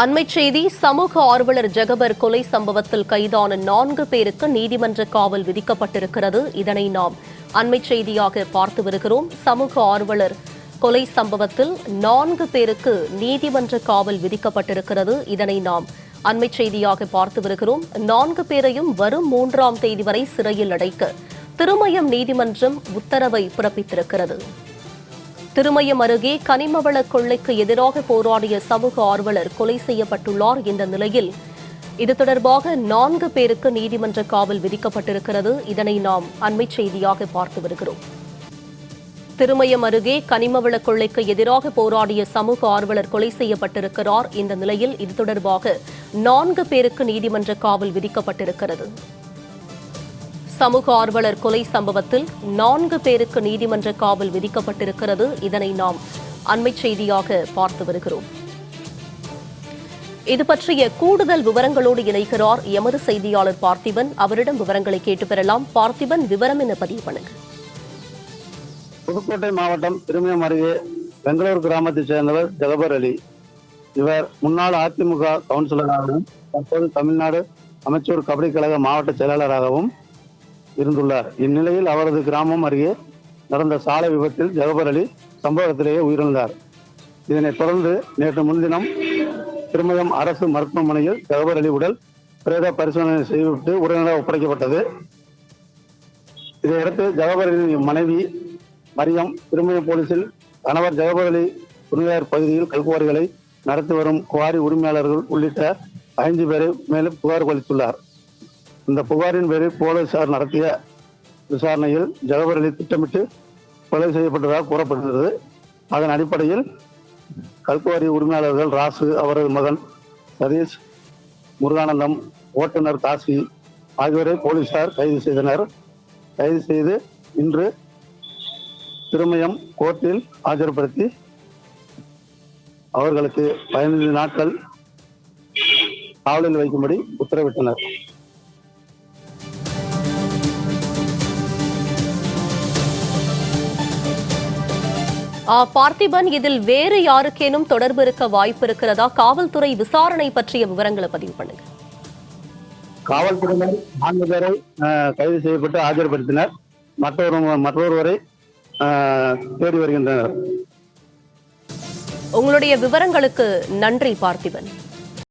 அண்மைச் செய்தி சமூக ஆர்வலர் ஜெகபர் கொலை சம்பவத்தில் கைதான நான்கு பேருக்கு நீதிமன்ற காவல் விதிக்கப்பட்டிருக்கிறது. இதனை நாம் அண்மைச் செய்தியாக பார்த்து வருகிறோம். சமூக ஆர்வலர் கொலை சம்பவத்தில் நான்கு பேருக்கு நீதிமன்ற காவல் விதிக்கப்பட்டிருக்கிறது. இதனை நாம் அண்மைச் செய்தியாக பார்த்து வருகிறோம். நான்கு பேரையும் வரும் மூன்றாம் தேதி வரை சிறையில் அடைக்க திருமயம் நீதிமன்றம் உத்தரவை பிறப்பித்திருக்கிறது. திருமயம் அருகே கனிமவள கொள்ளைக்கு எதிராக போராடிய சமூக ஆர்வலர் கொலை செய்யப்பட்டுள்ளார் இந்த நிலையில் இது தொடர்பாக நான்கு பேருக்கு நீதிமன்ற காவல் விதிக்கப்பட்டிருக்கிறது. இதனை நாம் அண்மைச் செய்தியாக பார்த்து வருகிறோம். திருமயம் அருகே கனிமவள கொள்ளைக்கு எதிராக போராடிய சமூக ஆர்வலர் கொலை செய்யப்பட்டிருக்கிறார் இந்த நிலையில் இது தொடர்பாக நான்கு பேருக்கு நீதிமன்ற காவல் விதிக்கப்பட்டிருக்கிறது. சமூக ஆர்வலர் கொலை சம்பவத்தில் நான்கு பேருக்கு நீதிமன்ற காவல் விதிக்கப்பட்டிருக்கிறது. இதனை நாம் அண்மை செய்தியாக பார்த்து வருகிறோம். இது பற்றிய கூடுதல் விவரங்களோடு இணைகிறார் எமது செய்தியாளர் பார்த்திபன். அவரிடம் விவரங்களை கேட்டு பெறலாம். பார்த்திபன் விவரம் என பதிவு பண்ணுங்க. புதுக்கோட்டை மாவட்டம் திருமயம் அருகே பெங்களூர் கிராமத்தைச் சேர்ந்தவர் ஜகபர் அலி. இவர் முன்னாள் அதிமுக கவுன்சிலராகவும் தற்போது தமிழ்நாடு அமைச்சர் கபடி கழக மாவட்ட செயலாளராகவும் இருந்துள்ளார் இந்நிலையில் அவரது கிராமம் அருகே நடந்த சாலை விபத்தில் ஜவஹர் அலி சம்பவத்திலேயே உயிரிழந்தார். இதனைத் தொடர்ந்து நேற்று முன்தினம் திருமயம் அரசு மருத்துவமனையில் ஜவஹர் அலி உடல் பிரேத பரிசோதனை செய்துவிட்டு உடனடியாக ஒப்படைக்கப்பட்டது. இதையடுத்து ஜவஹர் அலியின் மனைவி மரியம் திருமயம் போலீசில் கணவர் ஜவஹர் அலி துணையார் பகுதியில் கல்குவாரிகளை நடத்தி வரும் குவாரி உரிமையாளர்கள் உள்ளிட்ட ஐந்து பேரை மேலும் புகார் அளித்துள்ளார். இந்த புகாரின் பேரில் போலீசார் நடத்திய விசாரணையில் ஜெகபர் அலி திட்டமிட்டு கொலை செய்யப்பட்டதாக கூறப்படுகிறது. அதன் அடிப்படையில் கல்குவாரி உரிமையாளர்கள் ராசு அவரது மகன் சதீஷ் முருகானந்தம் ஓட்டுநர் காசி ஆகியோரை போலீசார் கைது செய்தனர். கைது செய்து இன்று திருமயம் கோர்ட்டில் ஆஜர்படுத்தி அவர்களுக்கு பதினைந்து நாட்கள் காவலில் வைக்கும்படி உத்தரவிட்டனர். பார்த்திபன் இதில் வேறு யாருக்கேனும் தொடர்பு இருக்க வாய்ப்பு இருக்கிறதா காவல்துறை விசாரணை பற்றிய விவரங்களை பதிவு பண்ணுங்க. காவல்துறையினர் நான்கு பேரை கைது செய்யப்பட்டு ஆஜர்படுத்தினர். மற்றொரு மற்றொருவரை தேடி வருகின்றனர். உங்களுடைய விவரங்களுக்கு நன்றி பார்த்திபன்.